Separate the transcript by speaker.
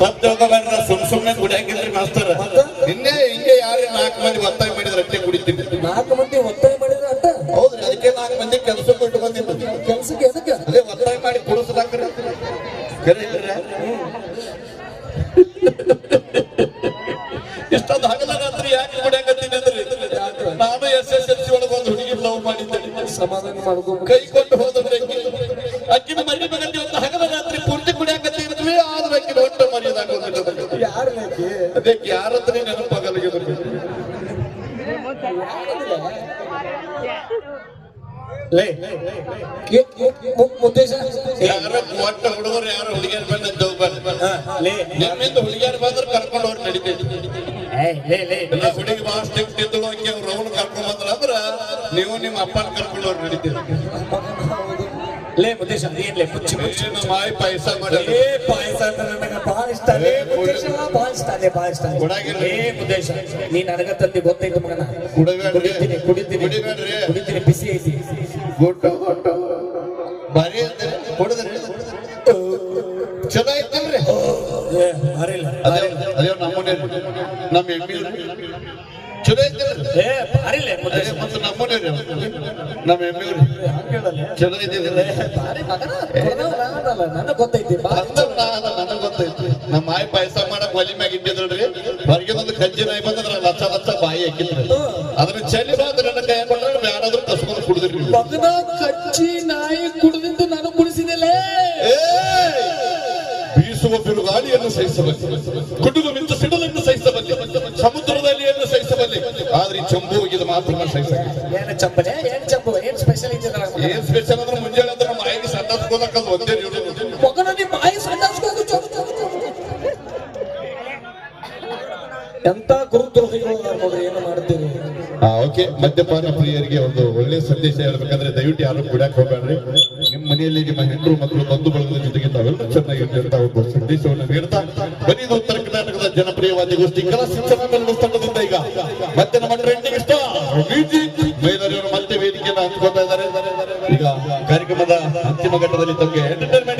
Speaker 1: ತಪ್ಪು ತಿಳ್ಕೊಬೇಡ್ರ ಸುಮ್ ಸುಮ್ನೆ ಕುಡಿಯಾಕಿದ್ರಿ ಮಾಸ್ತರ್? ನಿನ್ನೆ ಹಿಂಗೆ ಯಾರು ನಾಲ್ಕು ಮಂದಿ ಒತ್ತಾಯ ಮಾಡಿದ್ರೆ ಅಟ್ಟೆ ಕುಡಿತೀನಿ.
Speaker 2: ನಾಲ್ಕು ಮಂದಿ ಒತ್ತಾಯ ಮಾಡಿದ್ರೆ ಅಟ್ಟ
Speaker 1: ಹೌದ್ರಿ ಅದಕ್ಕೆ ನಾಲ್ಕು ಮಂದಿ ಕೆಲಸ ಕೊಟ್ಟು ಬಂದಿದ್ದು.
Speaker 2: ಕೆಲಸಕ್ಕೆ ಎದಕ್ಕೆ?
Speaker 1: ಅದೇ ಒತ್ತಾಯ ಮಾಡಿ ಕುಡಿಸ್ಲಾಕ್ರಿ ಕರೆ? ಇಷ್ಟೊಂದು ಹಗಲ ರಾತ್ರಿ ಯಾಕೆ ಕುಡಿಯಾಕತ್ತೀನಿ ನಾನು ಎಸ್ ಎಸ್ ಎಲ್ ಸಿ ಒಳಗೆ ಒಂದು ಹುಡುಗಿ ಲವ್ ಮಾಡಿದ್ದೇನೆ.
Speaker 2: ಸಮಾಧಾನ ಮಾಡ್ಕೊಂಡು
Speaker 1: ಕೈ ಕೊಟ್ಟು ಹೋದ್ರೆ ಅಕ್ಕಿನ ಮರಿ ಮಗಂದಿ ಒಂದು ಹಗಲ ರಾತ್ರಿ ಪೂರ್ತಿ ಕುಡಿಯಾಕತ್ತೀವಿ ಆದ್ರೆ ಮರಿಯದಾಗೋದಿಲ್ಲ
Speaker 2: ಯಾರು
Speaker 1: ಅದಕ್ಕೆ ಯಾರತ್ರ ನೆನಪಾಗಲಿಗೆ
Speaker 2: ಲೇ ಮುದ್ದೇಶ.
Speaker 1: ಯಾರ ಒಟ್ಟ ಹುಡುಗರು ಯಾರು ಹುಡುಗಿಯರ್ ಬಂದ
Speaker 2: ಲೇ.
Speaker 1: ನಿಮ್ಮಿಂದ ಹುಡುಗಿಯರ್ ಬಂದ್ರೆ ಕರ್ಕೊಂಡು ಹೋಗಿ ನಡೀತೈತಿ. ಹುಡುಗಿ ಬಹಳ ಸ್ಟಿಕ್ ಅವ್ರು ಅವ್ನು ಕರ್ಕೊಂಡ್ ಬಂದ್ರ ಅಂದ್ರ ನೀವು ನಿಮ್ಮ ಅಪ್ಪನ ಕರ್ಕೊಂಡು ಹೋಗಿ ನಡೀತೀರಿ.
Speaker 2: ಲೇ ಮುದ್ದೇಶ ಏನ್ಲೇ ಮುಚ್ಚಿ ಮುಚ್ಚಿ
Speaker 1: ನಮ್ಮ ಆಯ್ ಪಾಯಸ ಮಾಡಿ
Speaker 2: ಏ ಪಾಯಸ ಅಂದ್ರೆ ನನಗೆ ಬಹಳ ಇಷ್ಟ. ಲೇ ಮುದ್ದೇಶ ಬಹಳ ಇಷ್ಟ ಲೇ ಬಹಳ ಇಷ್ಟ.
Speaker 1: ಕೊಡಾಗಿಲ್ಲ.
Speaker 2: ಮುದ್ದೇಶ ನೀ ನನಗ ತಂದಿ ಗೊತ್ತೈತು ಮಗನ.
Speaker 1: ಕುಡಿಬೇಡ್ರಿ.
Speaker 2: ಕುಡಿತೀನಿ ಕುಡಿತೀನಿ.
Speaker 1: ಕುಡಿಬೇಡ್ರಿ.
Speaker 2: ಕುಡಿತೀನಿ ಬಿಸಿ ಐತಿ.
Speaker 1: ಗುಡ್ಡು ಗುಡ್ಡು. ಬರೀ ಕುಡಿದ್ರಿ? ಚಲೋ ಐತಲ್ರಿ
Speaker 2: ಏ, ಮಾರಿಲ್ಲ
Speaker 1: ಅದೇ ಅದೇ ನಮ್ಮನೆ ನಮ್ಮ ಎಮ್ಮಿ ಚಲೋ ಐತಲ್ರಿ
Speaker 2: ಏ ಮಾರಿಲ್ಲ
Speaker 1: ಅದೇ
Speaker 2: ಮುದ್ದೇಶ
Speaker 1: ಮತ್ತೆ ನಮ್ಮನೆ ನಮ್ಮ ಎಮ್ಮಿ ಚಲೋ ಐತಿಲ್ರಿ
Speaker 2: ಬಾರಿ ಮಗನ ಕೊಡದವ್ನ ನಾನಲ್ಲ, ನನಗ್ ಗೊತ್ತೈತಿ
Speaker 1: ನಮ್ಮ ಮಾಯಿ ಪಾಯಸ ಮಾಡಕ್ ಒಲಿ ಮ್ಯಾಗ ಇಟ್ಟಿದ್ರಿ ಹೊರಗಿನೊಂದು ಕಜ್ಜಿ ನಾಯಿ ಬಂದ್ರ ಲಚ್ಚ ಲಚ್ಚ ಬಾಯಿ ಹಾಕಿದ್ರಿ. ಅದ್ರ ಚಳಿ ಬಂದ್ರೆ ನನ್ನ ಕೈ ಕೊಟ್ರೆ ಬ್ಯಾಡಾದ್ರೂ ಕಸ್ಕೊಂಡು ಕುಡಿದ್ರಿ
Speaker 2: ಮಗನ ಕಚ್ಚಿ ನಾಯಿ ಕುಡಿದಿದ್ದು ನಾನು ಕುಡಿಸಿದಲೇ
Speaker 1: ಬೀಸುವ ಬಿರುಗಾಳಿಯನ್ನು ಸಹಿಸಬೇಕು. ಕುಟುಂಬ ಚಂಬು ಇದು ಮಾತ್ರ
Speaker 2: ಏನ್ ಸ್ಪೆಷಲ್ ಐತಿ
Speaker 1: ಏನ್ ಸ್ಪೆಷಲ್ ಅಂದ್ರೆ ಮುಂಜಾನೆ ಅಂದ್ರೆ ನಮ್ಮ ಅದು ಒಂದೇ
Speaker 2: ಮಗನ ನಿಮ್ಮ. ಎಂತ ಗುರುದ್ರೋಹಿಗಳು ನೋಡ್ರಿ ಏನು ಮಾಡ್ತೀವಿ
Speaker 1: ಓಕೆ ಮದ್ಯಪಾನ ಪ್ರಿಯರಿಗೆ ಒಂದು ಒಳ್ಳೆ ಸಂದೇಶ ಹೇಳ್ಬೇಕಂದ್ರೆ ದಯವಿಟ್ಟು ಯಾರು ಕುಡಿಯಕ್ ಹೋಗ್ಬೇಡ್ರಿ. ನಿಮ್ಮ ಮನೆಯಲ್ಲಿ ನಿಮ್ಮ ಹೆಂಡರು ಮಕ್ಕಳು ಬಂಧು ಬಳಗದ ಜೊತೆಗೆ ತಾವೆಲ್ಲ ಚೆನ್ನಾಗಿರ್ತ ಒಂದು ಸಂದೇಶವನ್ನು ನೀಡ್ತಾ ಬನ್ನಿ. ಉತ್ತರ ಕರ್ನಾಟಕದ ಜನಪ್ರಿಯವಾದಿ ಗೋಷ್ಠಿ. ಕಲಾ ಶಿಕ್ಷಣ ತಂಡದಿಂದ ಹಂಚ್ಕೋತಾ ಇದ್ದಾರೆ ಈಗ ಕಾರ್ಯಕ್ರಮದ ಅಂತಿಮ ಘಟ್ಟದಲ್ಲಿ ತಮಗೆ ಎಂಟರ್ಟೈನ್ಮೆಂಟ್